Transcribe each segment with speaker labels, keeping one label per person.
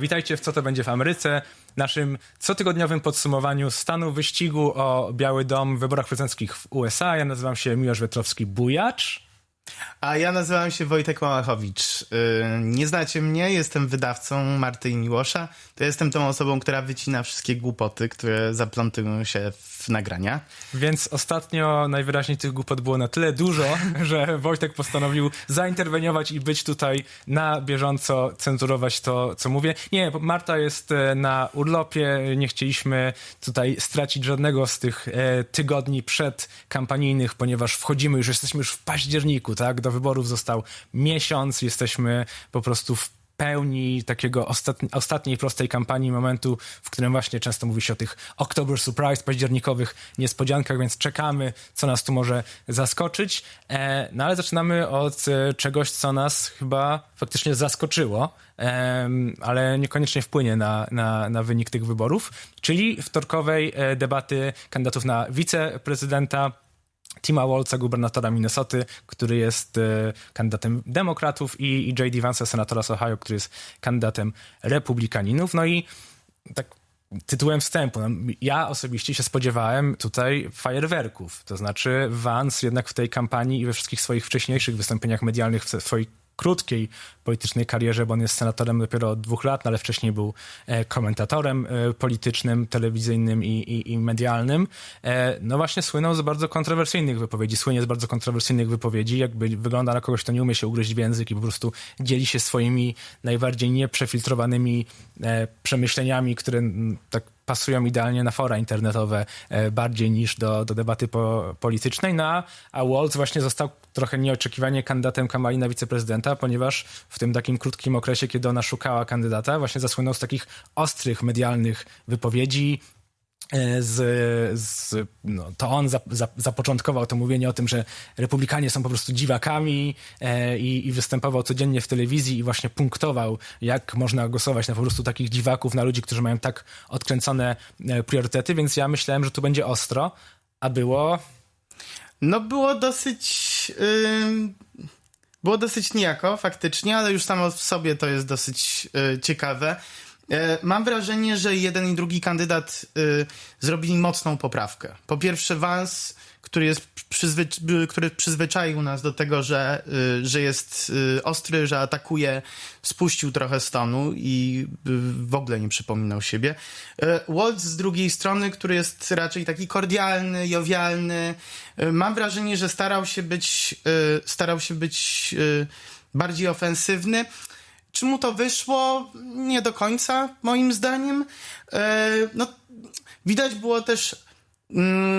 Speaker 1: Witajcie w Co to będzie w Ameryce, naszym cotygodniowym podsumowaniu stanu wyścigu o Biały Dom w wyborach prezydenckich w USA. Ja nazywam się Miłosz Wietrowski-Bujacz.
Speaker 2: A ja nazywam się Wojtek Małachowicz. Yy, Nie znacie mnie, jestem wydawcą Marty i Miłosza. To jestem tą osobą, która wycina wszystkie głupoty, które zaplątują się w nagrania.
Speaker 1: Więc ostatnio najwyraźniej tych głupot było na tyle dużo, że Wojtek postanowił zainterweniować i być tutaj na bieżąco, cenzurować to, co mówię. Nie, Marta jest e, na urlopie, nie chcieliśmy tutaj stracić żadnego z tych e, tygodni przedkampanijnych, ponieważ wchodzimy już, jesteśmy już w październiku, tak? Do wyborów został miesiąc, jesteśmy po prostu w pełni takiego ostatni, ostatniej prostej kampanii, momentu, w którym właśnie często mówi się o tych October Surprise, październikowych niespodziankach, więc czekamy, co nas tu może zaskoczyć. E, no ale zaczynamy od e, czegoś, co nas chyba faktycznie zaskoczyło, em, ale niekoniecznie wpłynie na, na, na wynik tych wyborów, czyli wtorkowej e, debaty kandydatów na wiceprezydenta Tima Walza, gubernatora Minnesoty, który jest e, kandydatem demokratów i, J.D. Vance'a, senatora z Ohio, który jest kandydatem republikaninów. No i tak tytułem wstępu, no, ja osobiście się spodziewałem tutaj fajerwerków. To znaczy Vance jednak w tej kampanii i we wszystkich swoich wcześniejszych wystąpieniach medialnych w swojej krótkiej politycznej karierze, bo on jest senatorem dopiero od dwóch lat, no ale wcześniej był e, komentatorem e, politycznym, telewizyjnym i, i, i medialnym. E, no właśnie słynął z bardzo kontrowersyjnych wypowiedzi, słynie z bardzo kontrowersyjnych wypowiedzi, jakby wygląda na kogoś, kto nie umie się ugryźć w język i po prostu dzieli się swoimi najbardziej nieprzefiltrowanymi przemyśleniami, które tak pasują idealnie na fora internetowe e, bardziej niż do, do debaty po, politycznej. No, a- Waltz właśnie został trochę nieoczekiwanie kandydatem Kamali na wiceprezydenta, ponieważ w tym takim krótkim okresie, kiedy ona szukała kandydata, właśnie zasłynął z takich ostrych medialnych wypowiedzi, z, z, no, to on zap, zap, zapoczątkował to mówienie o tym, że republikanie są po prostu dziwakami e, i, i występował codziennie w telewizji i właśnie punktował, jak można głosować na po prostu takich dziwaków, na ludzi, którzy mają tak odkręcone e, priorytety, więc ja myślałem, że tu będzie ostro, a było...
Speaker 2: No było dosyć... ym, było dosyć niejako, faktycznie, ale już samo w sobie to jest dosyć y, ciekawe. E, Mam wrażenie, że jeden i drugi kandydat y, zrobili mocną poprawkę. Po pierwsze, Vance, który, jest przyzwycz- który przyzwyczaił nas do tego, że, y, że jest ostry, że atakuje, spuścił trochę stonu i w ogóle nie przypominał siebie. E, Waltz z drugiej strony, który jest raczej taki kordialny, jowialny. Mam wrażenie, że starał się być, starał się być bardziej ofensywny. Czy mu to wyszło? Nie do końca, moim zdaniem. E, no, widać było też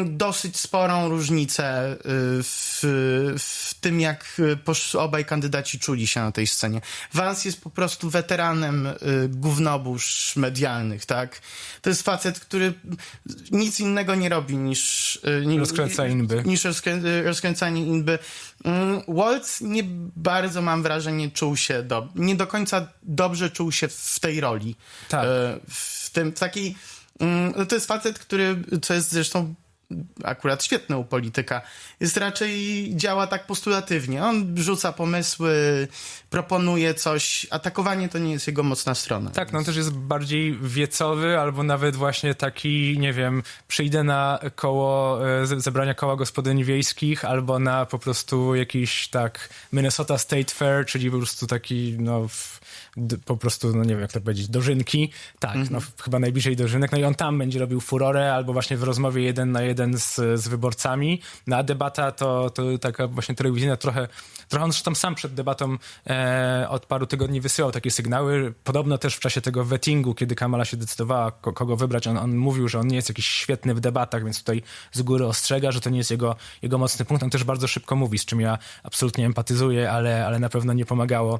Speaker 2: dosyć sporą różnicę y, w, w tym, jak y, obaj kandydaci czuli się na tej scenie. Vance jest po prostu weteranem y, gównobóż medialnych, tak? To jest facet, który nic innego nie robi niż... ni-
Speaker 1: Rozkręca inby.
Speaker 2: Niż rozkrę- rozkręcanie inby. Mm, Waltz nie bardzo, mam wrażenie, czuł się, do, nie do końca dobrze czuł się w tej roli.
Speaker 1: Tak.
Speaker 2: W, tym, w takiej... mm, no To jest facet, który, co jest zresztą akurat świetny u polityka, jest raczej działa tak postulatywnie. On rzuca pomysły, proponuje coś. Atakowanie to nie jest jego mocna strona.
Speaker 1: Tak, no on też jest bardziej wiecowy, albo nawet właśnie taki, nie wiem, przyjdę na koło e, ze- zebrania koła gospodyń wiejskich, albo na po prostu jakiś tak Minnesota State Fair, czyli po prostu taki, no po prostu, no nie wiem jak to powiedzieć, dożynki. Tak, no w- chyba najbliżej dożynek. No i on tam będzie robił furorę, albo właśnie w rozmowie jeden na jeden z, z wyborcami. No a debata to, to taka właśnie telewizyjna trochę, trochę on zresztą sam przed debatą e, od paru tygodni wysyłał takie sygnały. Podobno też w czasie tego vettingu, kiedy Kamala się decydowała, ko- kogo wybrać, on, on mówił, że on nie jest jakiś świetny w debatach, więc tutaj z góry ostrzega, że to nie jest jego, jego mocny punkt. On też bardzo szybko mówi, z czym ja absolutnie empatyzuję, ale, ale na pewno nie pomagało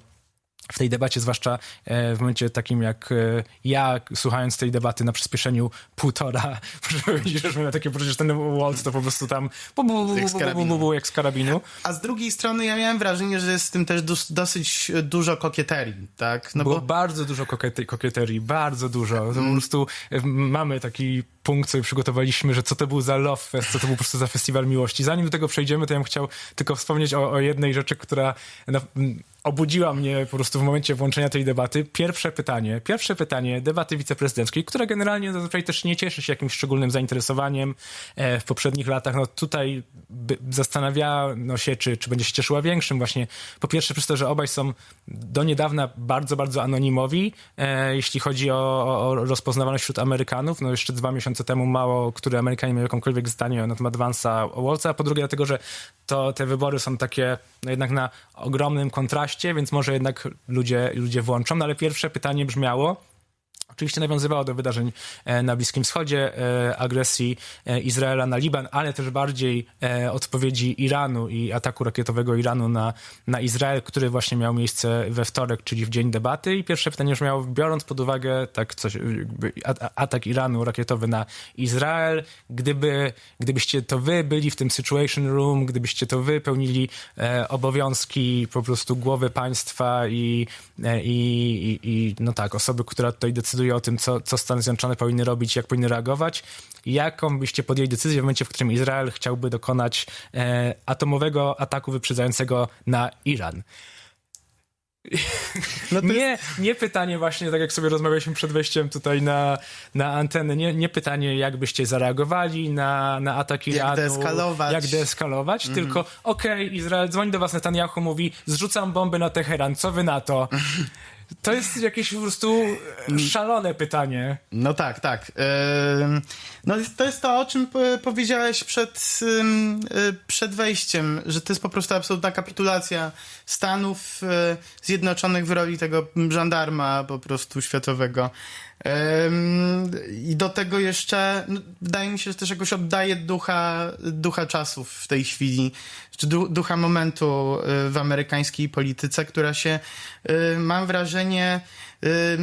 Speaker 1: w tej debacie, zwłaszcza e, w momencie takim jak e, ja, słuchając tej debaty na przyspieszeniu półtora, muszę powiedzieć, że miałem takie poczucie, że ten Walt to po prostu tam bu, bu, bu,
Speaker 2: Jak z
Speaker 1: bu, jak z karabinu.
Speaker 2: A z drugiej strony ja miałem wrażenie, że jest w tym też dos- dosyć dużo kokieterii, tak? No
Speaker 1: Było
Speaker 2: bo
Speaker 1: bardzo dużo kokiety, kokieterii, bardzo dużo. To po prostu e, mamy taki punkt sobie przygotowaliśmy, że co to był za Love Fest, co to był po prostu za festiwal miłości. Zanim do tego przejdziemy, to ja bym chciał tylko wspomnieć o, o jednej rzeczy, która no, mm, obudziła mnie po prostu w momencie włączenia tej debaty. Pierwsze pytanie, pierwsze pytanie debaty wiceprezydenckiej, która generalnie zazwyczaj też nie cieszy się jakimś szczególnym zainteresowaniem e, w poprzednich latach. No tutaj zastanawiano się, czy, czy będzie się cieszyła większym właśnie. Po pierwsze przez to, że obaj są do niedawna bardzo, bardzo anonimowi, e, jeśli chodzi o, o rozpoznawalność wśród Amerykanów. No jeszcze dwa miesiące temu mało, który Amerykanie miał jakąkolwiek zdanie na temat Vansa Waltza, a po drugie dlatego, że to te wybory są takie no jednak na ogromnym kontraście, więc może jednak ludzie, ludzie włączą. No ale pierwsze pytanie brzmiało, Oczywiście nawiązywało do wydarzeń e, na Bliskim Wschodzie, e, agresji e, Izraela na Liban, ale też bardziej odpowiedzi Iranu i ataku rakietowego Iranu na, na Izrael, który właśnie miał miejsce we wtorek, czyli w dzień debaty. I pierwsze pytanie brzmiało, biorąc pod uwagę tak coś, atak Iranu rakietowy na Izrael, gdyby, gdybyście to wy byli w tym Situation Room, gdybyście to wy pełnili obowiązki po prostu głowy państwa i, i, i, i no tak, osoby, która tutaj decyduje o tym, co, co Stany Zjednoczone powinny robić, jak powinny reagować, jaką byście podjęli decyzję w momencie, w którym Izrael chciałby dokonać e, atomowego ataku wyprzedzającego na Iran?
Speaker 2: No
Speaker 1: Nie, nie pytanie właśnie, tak jak sobie rozmawialiśmy przed wejściem tutaj na, na antenę, nie, nie pytanie, jak byście zareagowali na, na atak
Speaker 2: Jak
Speaker 1: Iranu.
Speaker 2: deeskalować.
Speaker 1: Jak deeskalować, tylko okej, Izrael dzwoni do was Netanyahu, mówi zrzucam bomby na Teheran, co wy na to? To jest jakieś po prostu e, szalone pytanie.
Speaker 2: No tak, tak. No to jest to, o czym po- powiedziałeś przed, y, przed wejściem, że to jest po prostu absolutna kapitulacja Stanów y, Zjednoczonych w roli tego żandarma po prostu światowego. I do tego jeszcze, no, wydaje mi się, że też jakoś oddaje ducha, ducha czasów w tej chwili, czy du, ducha momentu y, w amerykańskiej polityce, która się, y, mam wrażenie, y,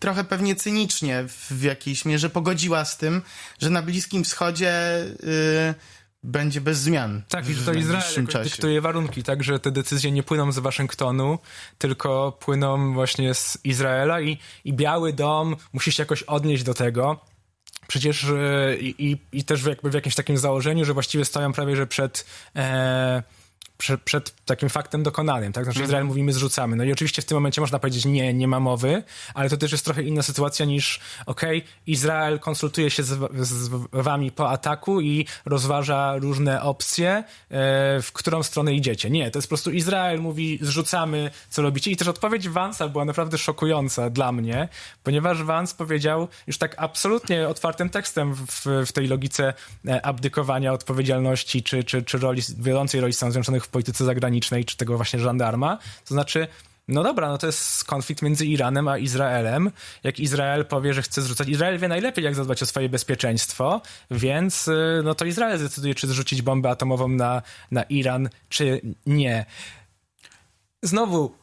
Speaker 2: trochę pewnie cynicznie w jakiejś mierze pogodziła z tym, że na Bliskim Wschodzie będzie bez zmian.
Speaker 1: Tak, i że to Izrael dyktuje warunki, tak, że te decyzje nie płyną z Waszyngtonu, tylko płyną właśnie z Izraela i, i Biały Dom musi się jakoś odnieść do tego. Przecież e, i, i, i też w, jakby w jakimś takim założeniu, że właściwie stoją prawie, że przed... E, przed, przed takim faktem dokonanym, tak? Znaczy Izrael mówi, my zrzucamy. No i oczywiście w tym momencie można powiedzieć, nie, nie ma mowy, ale to też jest trochę inna sytuacja niż, okej, Izrael konsultuje się z, z wami po ataku i rozważa różne opcje, e, w którą stronę idziecie. Nie, to jest po prostu Izrael mówi, zrzucamy, co robicie. I też odpowiedź Vansa była naprawdę szokująca dla mnie, ponieważ Vance powiedział już tak absolutnie otwartym tekstem w, w tej logice e, abdykowania odpowiedzialności, czy, czy, czy roli, wiodącej roli Stanów Zjednoczonych w polityce zagranicznej, czy tego właśnie żandarma. To znaczy, no dobra, no to jest konflikt między Iranem a Izraelem. Jak Izrael powie, że chce zrzucać, Izrael wie najlepiej, jak zadbać o swoje bezpieczeństwo, więc y, no to Izrael zdecyduje, czy zrzucić bombę atomową na, na Iran, czy nie. Znowu,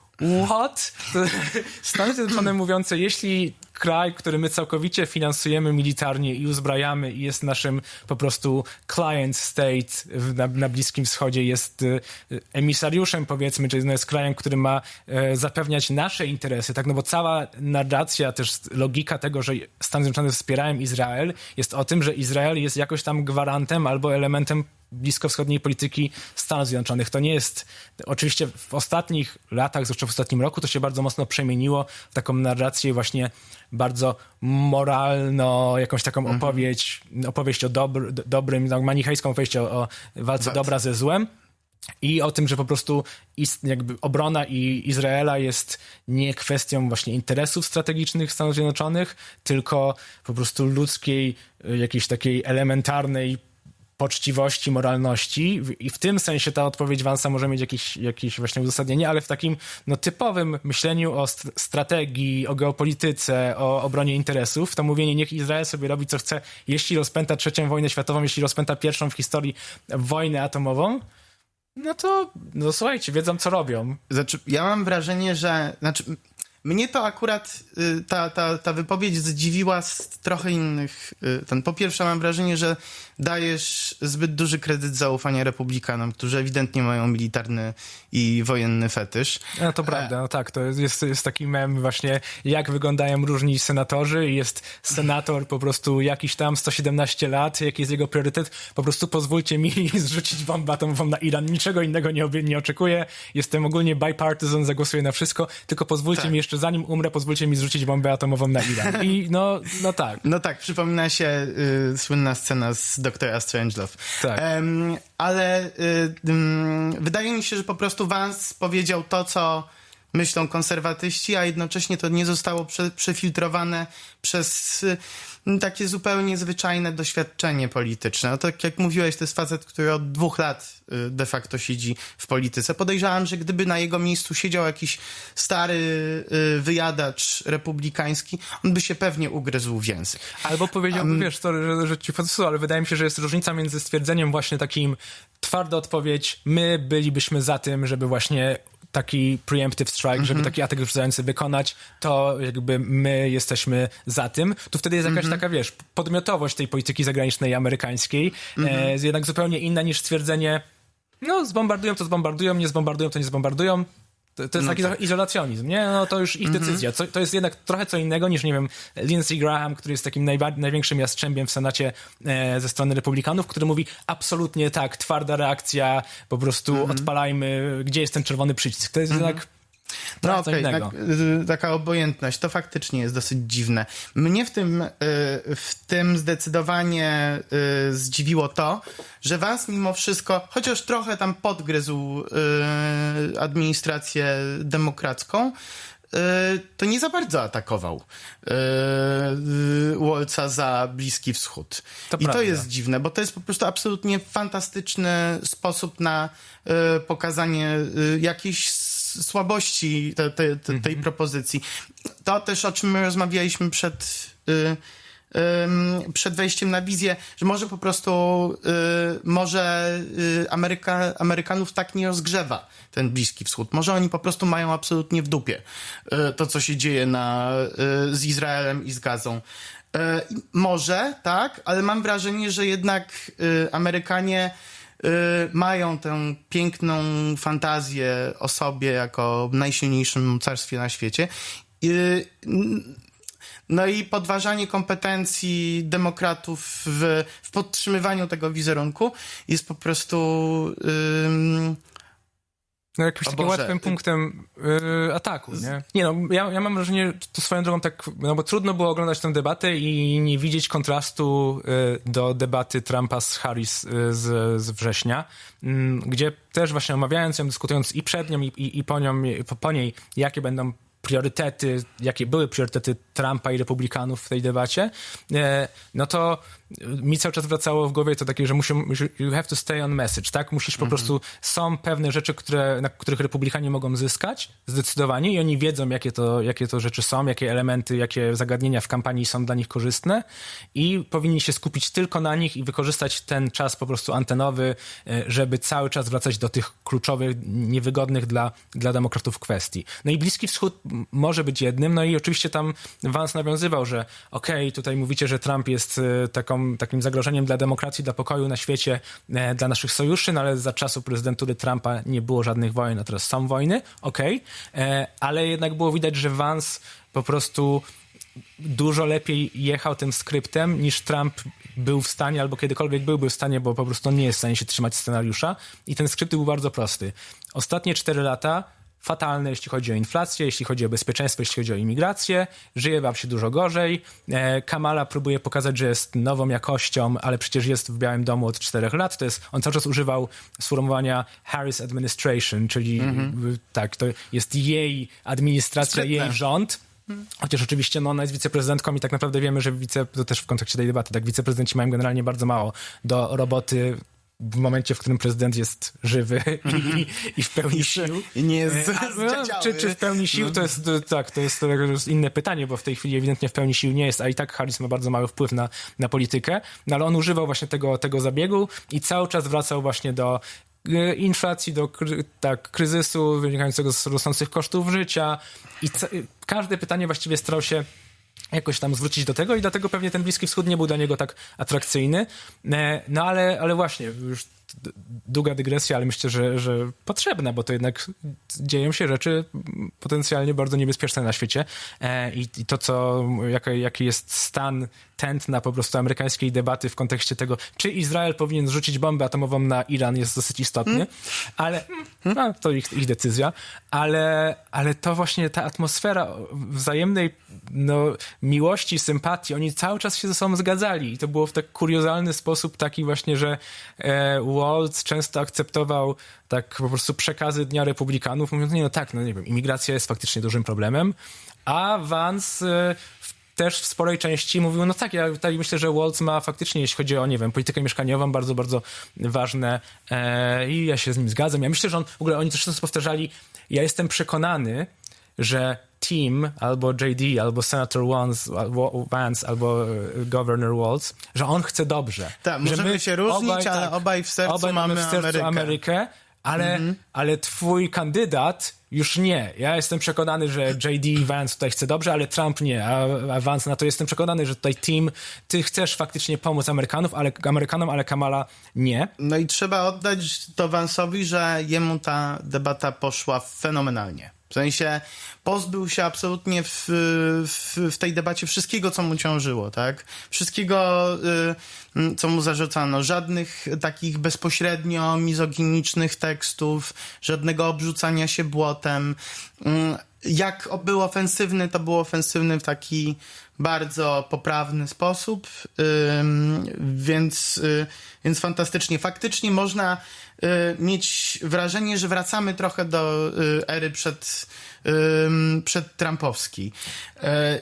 Speaker 1: what? Stany Zjednoczone mówiące, jeśli kraj, który my całkowicie finansujemy militarnie i uzbrajamy i jest naszym po prostu client state na, na Bliskim Wschodzie, jest y, y, emisariuszem powiedzmy, czyli no jest krajem, który ma e, zapewniać nasze interesy, tak, no bo cała narracja, też logika tego, że Stany Zjednoczone wspierają Izrael jest o tym, że Izrael jest jakoś tam gwarantem albo elementem bliskowschodniej polityki Stanów Zjednoczonych. To nie jest, oczywiście w ostatnich latach, zwłaszcza w ostatnim roku, to się bardzo mocno przemieniło w taką narrację właśnie bardzo moralno, jakąś taką opowieść, opowieść o dobr, do- dobrym, no, manichejską opowieść o, o walce
Speaker 2: Tak.
Speaker 1: dobra ze złem. I o tym, że po prostu ist, jakby obrona i Izraela jest nie kwestią właśnie interesów strategicznych Stanów Zjednoczonych, tylko po prostu ludzkiej, y, jakiejś takiej elementarnej poczciwości, moralności i w tym sensie ta odpowiedź Vansa może mieć jakieś, jakieś właśnie uzasadnienie, ale w takim no, typowym myśleniu o st- strategii, o geopolityce, o obronie interesów, to mówienie niech Izrael sobie robi co chce, jeśli rozpęta trzecią wojnę światową, jeśli rozpęta pierwszą w historii wojnę atomową, no to no słuchajcie, wiedzą co robią.
Speaker 2: Znaczy, ja mam wrażenie, że. Znaczy, Mnie to akurat y, ta, ta, ta wypowiedź zdziwiła z trochę innych. y, Ten, po pierwsze, mam wrażenie, że dajesz zbyt duży kredyt zaufania republikanom, którzy ewidentnie mają militarny i wojenny fetysz.
Speaker 1: No to prawda, no tak, to jest, jest, taki mem właśnie, jak wyglądają różni senatorzy i jest senator po prostu jakiś tam 117 lat, jaki jest jego priorytet, po prostu pozwólcie mi zrzucić bombę atomową na Iran, niczego innego nie, nie oczekuję, jestem ogólnie bipartisan, zagłosuję na wszystko, tylko pozwólcie
Speaker 2: Tak.
Speaker 1: mi jeszcze, zanim umrę, pozwólcie mi zrzucić bombę atomową na Iran. I no, no tak.
Speaker 2: No tak, przypomina się y, słynna scena z doktora Strangelove.
Speaker 1: Tak.
Speaker 2: Em, ale y, ym, wydaje mi się, że po prostu Vance powiedział to, co myślą konserwatyści, a jednocześnie to nie zostało prze, przefiltrowane przez y, takie zupełnie zwyczajne doświadczenie polityczne. No tak jak mówiłeś, to jest facet, który od dwóch lat y, de facto siedzi w polityce. Podejrzewam, że gdyby na jego miejscu siedział jakiś stary y, wyjadacz republikański, on by się pewnie ugryzł w język.
Speaker 1: Albo powiedziałbym, wiesz, sorry, że, że ci podsuję, ale wydaje mi się, że jest różnica między stwierdzeniem właśnie takim twarda odpowiedź, my bylibyśmy za tym, żeby właśnie taki preemptive strike, żeby taki atak wrzucający wykonać, to jakby my jesteśmy za tym. Tu wtedy jest jakaś taka, wiesz, podmiotowość tej polityki zagranicznej amerykańskiej, e, jest jednak zupełnie inna niż stwierdzenie, no zbombardują to zbombardują, nie zbombardują to nie zbombardują. To, to jest taki trochę izolacjonizm, nie? No to już ich decyzja. Co, to jest jednak trochę co innego niż, nie wiem, Lindsey Graham, który jest takim największym jastrzębiem w Senacie e, ze strony Republikanów, który mówi absolutnie tak, twarda reakcja, po prostu odpalajmy, gdzie jest ten czerwony przycisk. To jest jednak
Speaker 2: No
Speaker 1: co
Speaker 2: okej,
Speaker 1: innego.
Speaker 2: tak, y, taka obojętność, to faktycznie jest dosyć dziwne. Mnie w tym, y, w tym zdecydowanie y, zdziwiło to, że was mimo wszystko, chociaż trochę tam podgryzł administrację demokracką, to nie za bardzo atakował Wolca za Bliski Wschód.
Speaker 1: To
Speaker 2: I to
Speaker 1: prawda.
Speaker 2: jest dziwne, bo to jest po prostu absolutnie fantastyczny sposób na pokazanie jakiejś słabości te, te, te, tej propozycji. To też, o czym my rozmawialiśmy przed, y, ym, przed wejściem na wizję, że może po prostu y, może y, Ameryka, Amerykanów tak nie rozgrzewa ten Bliski Wschód. Może oni po prostu mają absolutnie w dupie y, to, co się dzieje na, y, z Izraelem i z Gazą. Y, może, tak, ale mam wrażenie, że jednak y, Amerykanie y, mają tę piękną fantazję o sobie jako najsilniejszym mocarstwie na świecie. Y, no i podważanie kompetencji demokratów w, w podtrzymywaniu tego wizerunku jest po prostu. ym,
Speaker 1: No, jakimś takim
Speaker 2: Boże.
Speaker 1: łatwym punktem y, ataku, nie? Nie no, ja, ja mam wrażenie, to swoją drogą tak, no bo trudno było oglądać tę debatę i nie widzieć kontrastu y, do debaty Trumpa z Harris y, z, z września, mm, gdzie też właśnie omawiając ją, dyskutując i przed nią i, i, i po, nią, po, po niej, jakie będą priorytety, jakie były priorytety Trumpa i republikanów w tej debacie, e, no to mi cały czas wracało w głowie to takie, że musimy, you have to stay on message, tak? Musisz po prostu, są pewne rzeczy, które, na których republikanie mogą zyskać, zdecydowanie i oni wiedzą, jakie to, jakie to rzeczy są, jakie elementy, jakie zagadnienia w kampanii są dla nich korzystne i powinni się skupić tylko na nich i wykorzystać ten czas po prostu antenowy, e, żeby cały czas wracać do tych kluczowych, niewygodnych dla, dla demokratów kwestii. No i Bliski Wschód może być jednym, no i oczywiście tam Vance nawiązywał, że okej, tutaj mówicie, że Trump jest e, takim zagrożeniem dla demokracji, dla pokoju na świecie, e, dla naszych sojuszy, no ale za czasów prezydentury Trumpa nie było żadnych wojen, a teraz są wojny, okej, e, ale jednak było widać, że Vance po prostu dużo lepiej jechał tym skryptem niż Trump był w stanie, albo kiedykolwiek byłby w stanie, bo po prostu nie jest w stanie się trzymać scenariusza. I ten skrypt był bardzo prosty. Ostatnie cztery lata fatalne, jeśli chodzi o inflację, jeśli chodzi o bezpieczeństwo, jeśli chodzi o imigrację. Żyje wam się dużo gorzej. E, Kamala próbuje pokazać, że jest nową jakością, ale przecież jest w Białym Domu od czterech lat. To jest, on cały czas używał sformułowania Harris Administration, czyli y, tak, to jest jej administracja,
Speaker 2: Sprytne.
Speaker 1: jej rząd. Chociaż oczywiście no, ona jest wiceprezydentką i tak naprawdę wiemy, że wice, to też w kontekście tej debaty, tak wiceprezydenci mają generalnie bardzo mało do roboty w momencie, w którym prezydent jest żywy i, i w pełni sił.
Speaker 2: Nie jest
Speaker 1: no, czy, czy w pełni sił to jest tak, to jest, to jest inne pytanie, bo w tej chwili ewidentnie w pełni sił nie jest, a i tak Harris ma bardzo mały wpływ na, na politykę, no ale on używał właśnie tego, tego zabiegu i cały czas wracał właśnie do e, inflacji, do tak, kryzysu wynikającego z rosnących kosztów życia. I każde pytanie właściwie starał się jakoś tam zwrócić do tego i dlatego pewnie ten Bliski Wschód nie był dla niego tak atrakcyjny. E, No ale, ale właśnie, już długa dygresja, ale myślę, że, że potrzebna, bo to jednak dzieją się rzeczy potencjalnie bardzo niebezpieczne na świecie. E, i, i to, co, jaki, jaki jest stan tętna po prostu amerykańskiej debaty w kontekście tego, czy Izrael powinien zrzucić bombę atomową na Iran jest dosyć istotny, ale no, to ich, ich decyzja, ale, ale to właśnie ta atmosfera wzajemnej no, miłości, sympatii, oni cały czas się ze sobą zgadzali. I to było w tak kuriozalny sposób taki właśnie, że e, Waltz często akceptował tak po prostu przekazy Dnia Republikanów, mówiąc, nie no tak, no nie wiem, imigracja jest faktycznie dużym problemem, a Vance w- też w sporej części mówił, no tak, ja tutaj myślę, że Waltz ma faktycznie, jeśli chodzi o, nie wiem, politykę mieszkaniową, bardzo, bardzo ważne e, i ja się z nim zgadzam. Ja myślę, że on, w ogóle oni też często powtarzali, ja jestem przekonany, że Tim, albo JD, albo Senator Vance, albo, e, Governor Waltz, że on chce dobrze.
Speaker 2: Tak,
Speaker 1: że
Speaker 2: możemy się różnić, ale obaj w sercu
Speaker 1: obaj
Speaker 2: mamy
Speaker 1: w sercu
Speaker 2: Amerykę.
Speaker 1: Amerykę ale, ale twój kandydat już nie. Ja jestem przekonany, że JD i Vance tutaj chce dobrze, ale Trump nie. A, a Vance na to jestem przekonany, że tutaj Tim, ty chcesz faktycznie pomóc Amerykanów, ale, Amerykanom, ale Kamala nie.
Speaker 2: No i trzeba oddać to Vansowi, że jemu ta debata poszła fenomenalnie. W sensie pozbył się absolutnie w, w, w tej debacie wszystkiego, co mu ciążyło, tak? Wszystkiego, y, y, co mu zarzucano. Żadnych takich bezpośrednio mizoginicznych tekstów, żadnego obrzucania się błotem. Mm, Jak był ofensywny, to był ofensywny w taki bardzo poprawny sposób, więc, y, więc fantastycznie. Faktycznie można y, mieć wrażenie, że wracamy trochę do y, ery przed, przed Trumpowskiej. Y,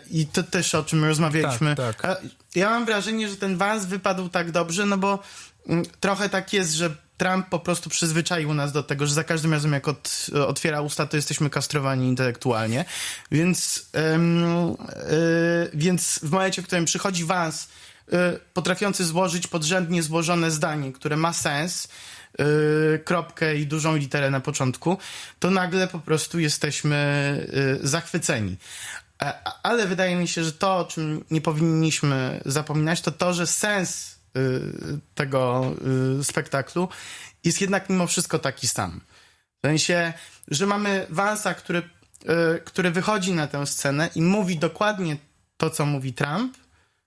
Speaker 2: I to też o czym rozmawialiśmy.
Speaker 1: Tak, tak.
Speaker 2: Ja mam wrażenie, że ten Vance wypadł tak dobrze, no bo mm, trochę tak jest, że Trump po prostu przyzwyczaił nas do tego, że za każdym razem jak otwiera usta, to jesteśmy kastrowani intelektualnie. Więc, ym, y, więc w momencie, w którym przychodzi Vance, potrafiący złożyć podrzędnie złożone zdanie, które ma sens, y, kropkę i dużą literę na początku, to nagle po prostu jesteśmy y, zachwyceni. Ale wydaje mi się, że to, o czym nie powinniśmy zapominać, to to, że sens tego y, spektaklu jest jednak mimo wszystko taki sam. W sensie, że mamy Vansa, który, y, który wychodzi na tę scenę i mówi dokładnie to, co mówi Trump.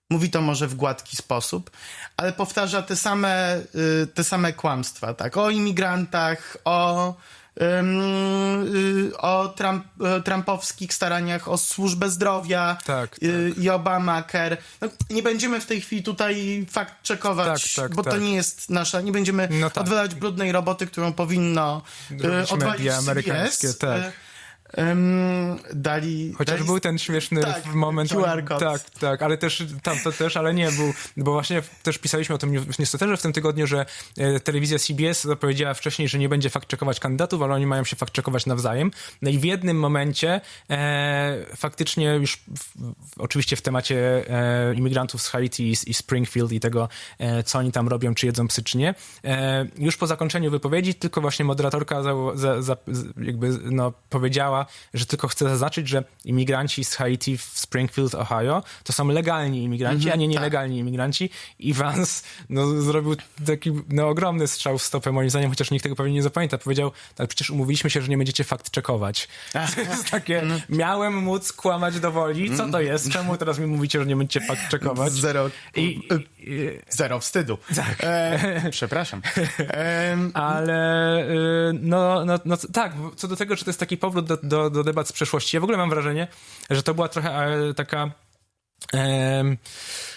Speaker 2: Mówi to może w gładki sposób, ale powtarza te same, y, te same kłamstwa, tak? O imigrantach, o, y, o Trump, y, trumpowskich staraniach o służbę zdrowia
Speaker 1: Tak,
Speaker 2: y, i Obamacare. No, nie będziemy w tej chwili tutaj fakt czekować,
Speaker 1: Tak, tak,
Speaker 2: bo to
Speaker 1: tak.
Speaker 2: nie jest nasza, nie będziemy
Speaker 1: No tak.
Speaker 2: odwalać brudnej roboty, którą powinno y, odwalić
Speaker 1: media
Speaker 2: CBS.
Speaker 1: amerykańskie, tak.
Speaker 2: Ym, dali,
Speaker 1: Chociaż
Speaker 2: dali
Speaker 1: był ten śmieszny
Speaker 2: Tak,
Speaker 1: moment.
Speaker 2: QR kod.
Speaker 1: Tak, tak, ale też tam to też, ale nie był, bo właśnie też pisaliśmy o tym newsletterze w tym tygodniu, że e, telewizja CBS zapowiedziała wcześniej, że nie będzie fakt-checkować kandydatów, ale oni mają się fakt-checkować nawzajem. No i w jednym momencie e, faktycznie już w, oczywiście w temacie e, imigrantów z Haiti i, i Springfield i tego, e, co oni tam robią, czy jedzą psy, czy nie, e, już po zakończeniu wypowiedzi tylko właśnie moderatorka za, za, za, jakby no, powiedziała, że tylko chce zaznaczyć, że imigranci z Haiti w Springfield, Ohio, to są legalni imigranci, a nie nielegalni imigranci. I Vance no, zrobił taki no, ogromny strzał w stopę, moim zdaniem, chociaż nikt tego pewnie nie zapamięta. Powiedział, ale przecież umówiliśmy się, że nie będziecie fakt czekować. Jest takie, miałem móc kłamać do woli, co to jest? Czemu teraz mi mówicie, że nie będziecie fakt czekować?
Speaker 2: Zero,
Speaker 1: I, i,
Speaker 2: zero wstydu. Tak. E, przepraszam. Em,
Speaker 1: Ale y, no, no, no tak, co do tego, czy to jest taki powrót do, do, do debat z przeszłości, ja w ogóle mam wrażenie, że to była trochę e, taka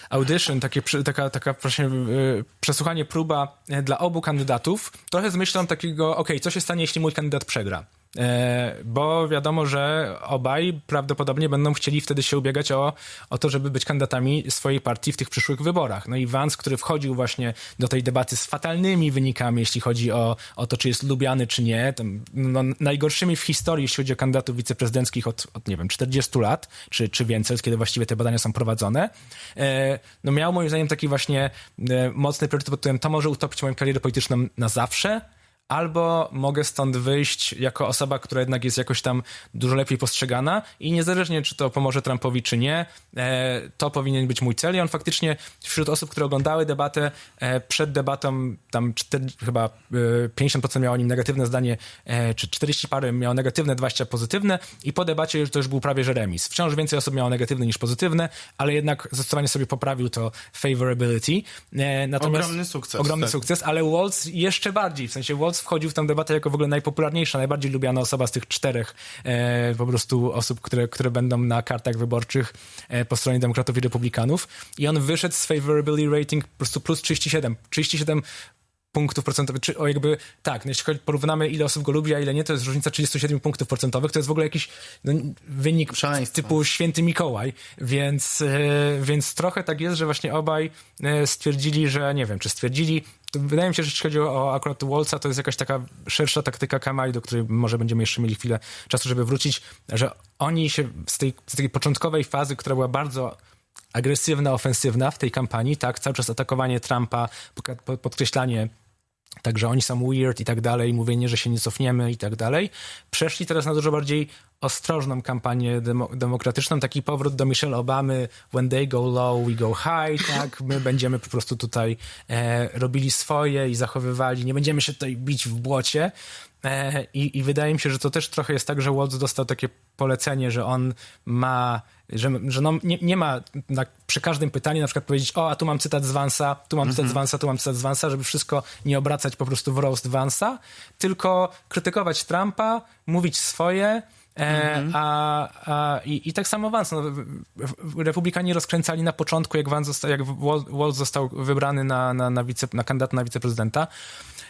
Speaker 1: audition, takie, taka, taka właśnie, y, przesłuchanie, próba e, dla obu kandydatów, trochę z myślą takiego, okej, co się stanie, jeśli mój kandydat przegra? E, bo wiadomo, że obaj prawdopodobnie będą chcieli wtedy się ubiegać o, o to, żeby być kandydatami swojej partii w tych przyszłych wyborach. No i Vance, który wchodził właśnie do tej debaty z fatalnymi wynikami, jeśli chodzi o, o to, czy jest lubiany, czy nie, tam, no, najgorszymi w historii, jeśli chodzi o kandydatów wiceprezydenckich od, od nie wiem, 40 lat, czy, czy więcej, kiedy właściwie te badania są prowadzone, e, no miał moim zdaniem taki właśnie e, mocny priorytet pod tytułem, to może utopić moją karierę polityczną na zawsze, albo mogę stąd wyjść jako osoba, która jednak jest jakoś tam dużo lepiej postrzegana i niezależnie, czy to pomoże Trumpowi, czy nie, e, to powinien być mój cel i on faktycznie wśród osób, które oglądały debatę, e, przed debatą tam 4, chyba e, 50% miało o nim negatywne zdanie, e, czy 40 parę miało negatywne, 20 pozytywne i po debacie już to już był prawie że remis. Wciąż więcej osób miało negatywne niż pozytywne, ale jednak zdecydowanie sobie poprawił to favorability. E, natomiast
Speaker 2: Ogromny sukces,
Speaker 1: Ogromny
Speaker 2: tak.
Speaker 1: sukces, ale Waltz jeszcze bardziej, w sensie Waltz wchodził w tę debatę jako w ogóle najpopularniejsza, najbardziej lubiana osoba z tych czterech e, po prostu osób, które, które będą na kartach wyborczych e, po stronie demokratów i republikanów i on wyszedł z favorability rating po prostu plus 37. 37 punktów procentowych, czy o jakby, tak, no jeśli chodzi, porównamy ile osób go lubi, a ile nie, to jest różnica 37 punktów procentowych, to jest w ogóle jakiś no, wynik
Speaker 2: Szaleństwo.
Speaker 1: typu święty Mikołaj, więc, e, więc trochę tak jest, że właśnie obaj e, stwierdzili, że nie wiem, czy stwierdzili, wydaje mi się, że jeśli chodzi o, akurat Wolca, to jest jakaś taka szersza taktyka Kamali, do której może będziemy jeszcze mieli chwilę czasu, żeby wrócić, że oni się z tej, z tej początkowej fazy, która była bardzo agresywna, ofensywna w tej kampanii, tak, cały czas atakowanie Trumpa, podkreślanie Także oni są weird i tak dalej, mówienie, że się nie cofniemy i tak dalej. Przeszli teraz na dużo bardziej ostrożną kampanię demo, demokratyczną, taki powrót do Michelle Obamy, when they go low, we go high, tak? My będziemy po prostu tutaj e, robili swoje i zachowywali, nie będziemy się tutaj bić w błocie. E, i, I wydaje mi się, że to też trochę jest tak, że Waltz dostał takie polecenie, że on ma, że, że no, nie, nie ma na, przy każdym pytaniu na przykład powiedzieć, o, a tu mam cytat z Vansa, tu mam cytat z Vansa, tu mam cytat z Vansa, żeby wszystko nie obracać po prostu w roast Vansa, tylko krytykować Trumpa, mówić swoje, E, a, a, i, I tak samo Vance. No, republikanie rozkręcali na początku, jak Vance został, jak został wybrany na, na, na, wice, na kandydata na wiceprezydenta.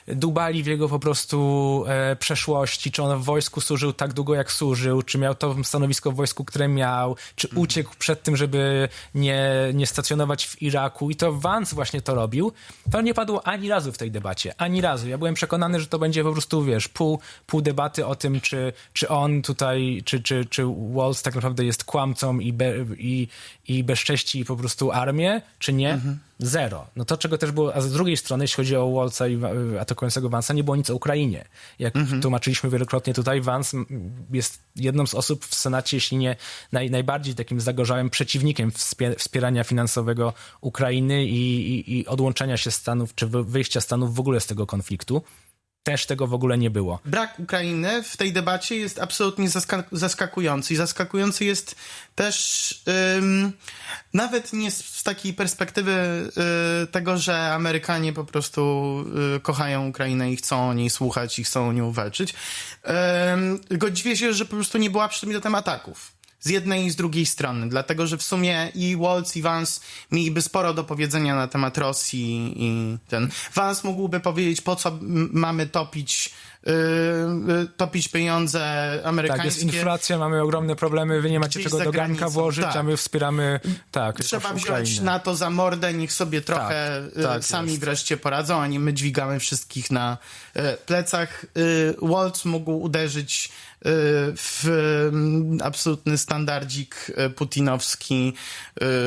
Speaker 1: Dubali w jego po prostu e, przeszłości, czy on w wojsku służył tak długo, jak służył, czy miał to stanowisko w wojsku, które miał, czy uciekł przed tym, żeby nie, nie stacjonować w Iraku. I to Vance właśnie to robił. To nie padło ani razu w tej debacie. Ani razu. Ja byłem przekonany, że to będzie po prostu, wiesz, pół, pół debaty o tym, czy, czy on tutaj, czy, czy, czy Walls tak naprawdę jest kłamcą i, be, i, i bezcześci po prostu armię, czy nie. Zero. No to, czego też było, a z drugiej strony, jeśli chodzi o Walca i Atakującego Vansa, nie było nic o Ukrainie. Jak tłumaczyliśmy wielokrotnie tutaj, Vance jest jedną z osób w Senacie, jeśli nie naj, najbardziej takim zagorzałym przeciwnikiem wspie, wspierania finansowego Ukrainy i, i, i odłączenia się Stanów, czy wy- wyjścia Stanów w ogóle z tego konfliktu. Też tego w ogóle nie było.
Speaker 2: Brak Ukrainy w tej debacie jest absolutnie zaska- zaskakujący. I zaskakujący jest też ym, nawet nie z, z takiej perspektywy y, tego, że Amerykanie po prostu y, kochają Ukrainę i chcą o niej słuchać i chcą o nią walczyć. Ym, tylko dziwię się, że po prostu nie była przedmiotem ataków. Z jednej i z drugiej strony, dlatego że w sumie i Waltz i Vance mieliby sporo do powiedzenia na temat Rosji i ten. Vance mógłby powiedzieć, po co mamy topić, yy, yy, topić pieniądze
Speaker 1: Tak, jest
Speaker 2: amerykańskie.
Speaker 1: inflacja, mamy ogromne problemy, wy nie macie czego do garnka włożyć,
Speaker 2: tak.
Speaker 1: a my wspieramy, tak,
Speaker 2: Trzeba wziąć na to za mordę, niech sobie trochę
Speaker 1: Tak,
Speaker 2: y,
Speaker 1: tak
Speaker 2: sami
Speaker 1: jest.
Speaker 2: wreszcie poradzą, a nie my dźwigamy wszystkich na y, plecach. Y, Waltz mógł uderzyć y, w absolutny standardzik y, putinowski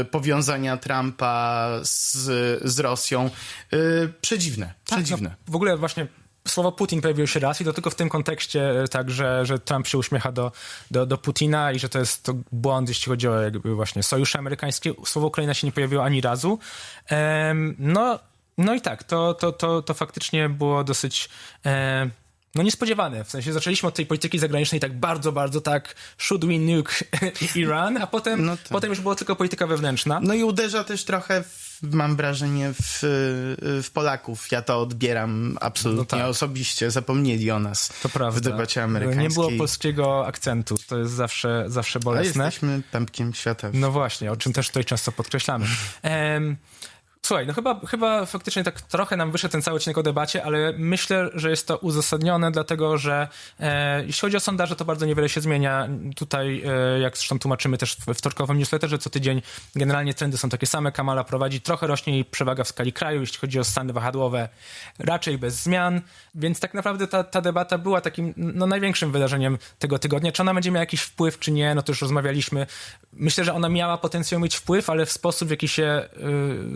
Speaker 2: y, powiązania Trumpa z, z Rosją. Przedziwne, przedziwne.
Speaker 1: No, w ogóle właśnie słowo Putin pojawiło się raz i to tylko w tym kontekście e, tak, że, że Trump się uśmiecha do, do, do Putina i że to jest to błąd, jeśli chodzi o jakby właśnie sojusze amerikańskie. Słowo Ukraina się nie pojawiło ani razu. Em, no, no i tak, to, to, to, to faktycznie było dosyć... E, no niespodziewane, w sensie zaczęliśmy od tej polityki zagranicznej tak bardzo, bardzo tak should we nuke Iran, a potem,
Speaker 2: No tak.
Speaker 1: potem już była tylko polityka wewnętrzna.
Speaker 2: No i uderza też trochę, w, mam wrażenie, w, w Polaków. Ja to odbieram absolutnie
Speaker 1: No tak.
Speaker 2: osobiście. Zapomnieli o nas
Speaker 1: To prawda.
Speaker 2: w debacie amerykańskiej.
Speaker 1: Nie było polskiego akcentu, to jest zawsze, zawsze
Speaker 2: A
Speaker 1: bolesne.
Speaker 2: jesteśmy pępkiem świata.
Speaker 1: No właśnie, o czym też tutaj często podkreślamy. Em, Słuchaj, no chyba, chyba faktycznie tak trochę nam wyszedł ten cały odcinek o debacie, ale myślę, że jest to uzasadnione, dlatego że e, jeśli chodzi o sondaże, to bardzo niewiele się zmienia. Tutaj, e, jak zresztą tłumaczymy też w wtorkowym newsletterze co tydzień, generalnie trendy są takie same. Kamala prowadzi, trochę rośnie jej przewaga w skali kraju, jeśli chodzi o stany wahadłowe, raczej bez zmian, więc tak naprawdę ta, ta debata była takim no, największym wydarzeniem tego tygodnia. Czy ona będzie miała jakiś wpływ, czy nie, no to już rozmawialiśmy. Myślę, że ona miała potencjał mieć wpływ, ale w sposób, w jaki się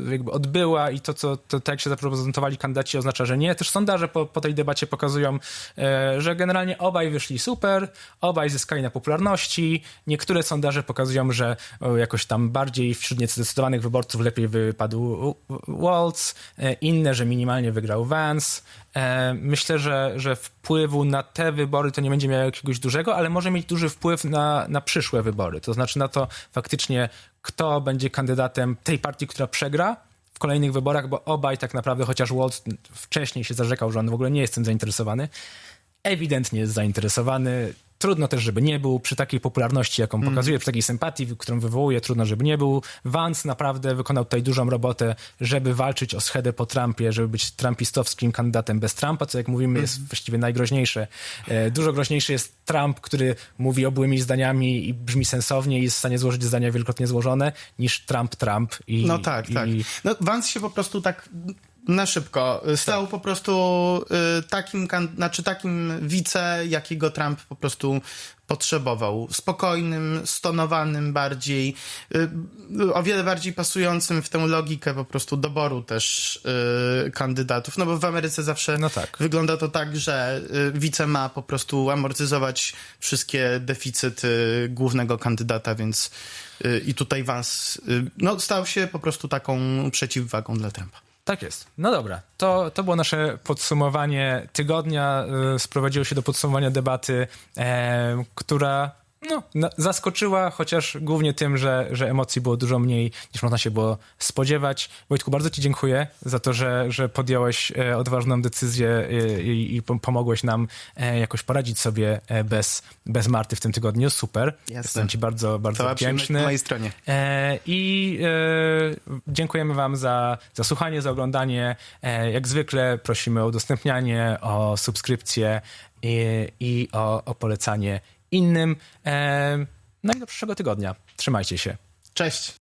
Speaker 1: y, jakby odbyła i to, co to, tak się zaprezentowali kandydaci, oznacza, że nie. Też sondaże po, po tej debacie pokazują, e, że generalnie obaj wyszli super, obaj zyskali na popularności. Niektóre sondaże pokazują, że jakoś tam bardziej wśród niezdecydowanych wyborców lepiej wypadł Waltz, e, inne, że minimalnie wygrał Vance. E, Myślę, że, że wpływu na te wybory to nie będzie miało jakiegoś dużego, ale może mieć duży wpływ na, na przyszłe wybory. To znaczy na to faktycznie, kto będzie kandydatem tej partii, która przegra kolejnych wyborach, bo obaj tak naprawdę, chociaż Waltz wcześniej się zarzekał, że on w ogóle nie jest tym zainteresowany, ewidentnie jest zainteresowany. Trudno też, żeby nie był przy takiej popularności, jaką pokazuje, przy takiej sympatii, którą wywołuje, trudno, żeby nie był. Vance naprawdę wykonał tutaj dużą robotę, żeby walczyć o schedę po Trumpie, żeby być trumpistowskim kandydatem bez Trumpa, co jak mówimy jest właściwie najgroźniejsze. E, Dużo groźniejszy jest Trump, który mówi obłymi zdaniami i brzmi sensownie i jest w stanie złożyć zdania wielokrotnie złożone, niż Trump Trump. I,
Speaker 2: No tak,
Speaker 1: i,
Speaker 2: tak. No, Vance się po prostu tak na szybko stał po prostu y, takim, znaczy takim wice, jakiego Trump po prostu potrzebował. Spokojnym, stonowanym bardziej, y, o wiele bardziej pasującym w tę logikę po prostu doboru też y, kandydatów. No bo w Ameryce zawsze
Speaker 1: No tak.
Speaker 2: wygląda to tak, że wice ma po prostu amortyzować wszystkie deficyty głównego kandydata, więc i tutaj Vance no, stał się po prostu taką przeciwwagą dla Trumpa.
Speaker 1: Tak jest. No dobra, to, to było nasze podsumowanie tygodnia. y, Sprowadziło się do podsumowania debaty, e, która no, na, zaskoczyła, chociaż głównie tym, że, że emocji było dużo mniej niż można się było spodziewać. Wojtku, bardzo Ci dziękuję za to, że, że podjąłeś e, odważną decyzję e, i, i pom- pomogłeś nam e, jakoś poradzić sobie bez, bez Marty w tym tygodniu. Super. Jestem Ci bardzo, bardzo
Speaker 2: Cała
Speaker 1: wdzięczny.
Speaker 2: po mojej stronie.
Speaker 1: I e, dziękujemy Wam za, za słuchanie, za oglądanie. E, jak zwykle prosimy o udostępnianie, o subskrypcję i, i o, o polecanie innym. E, no do przyszłego tygodnia. Trzymajcie się.
Speaker 2: Cześć!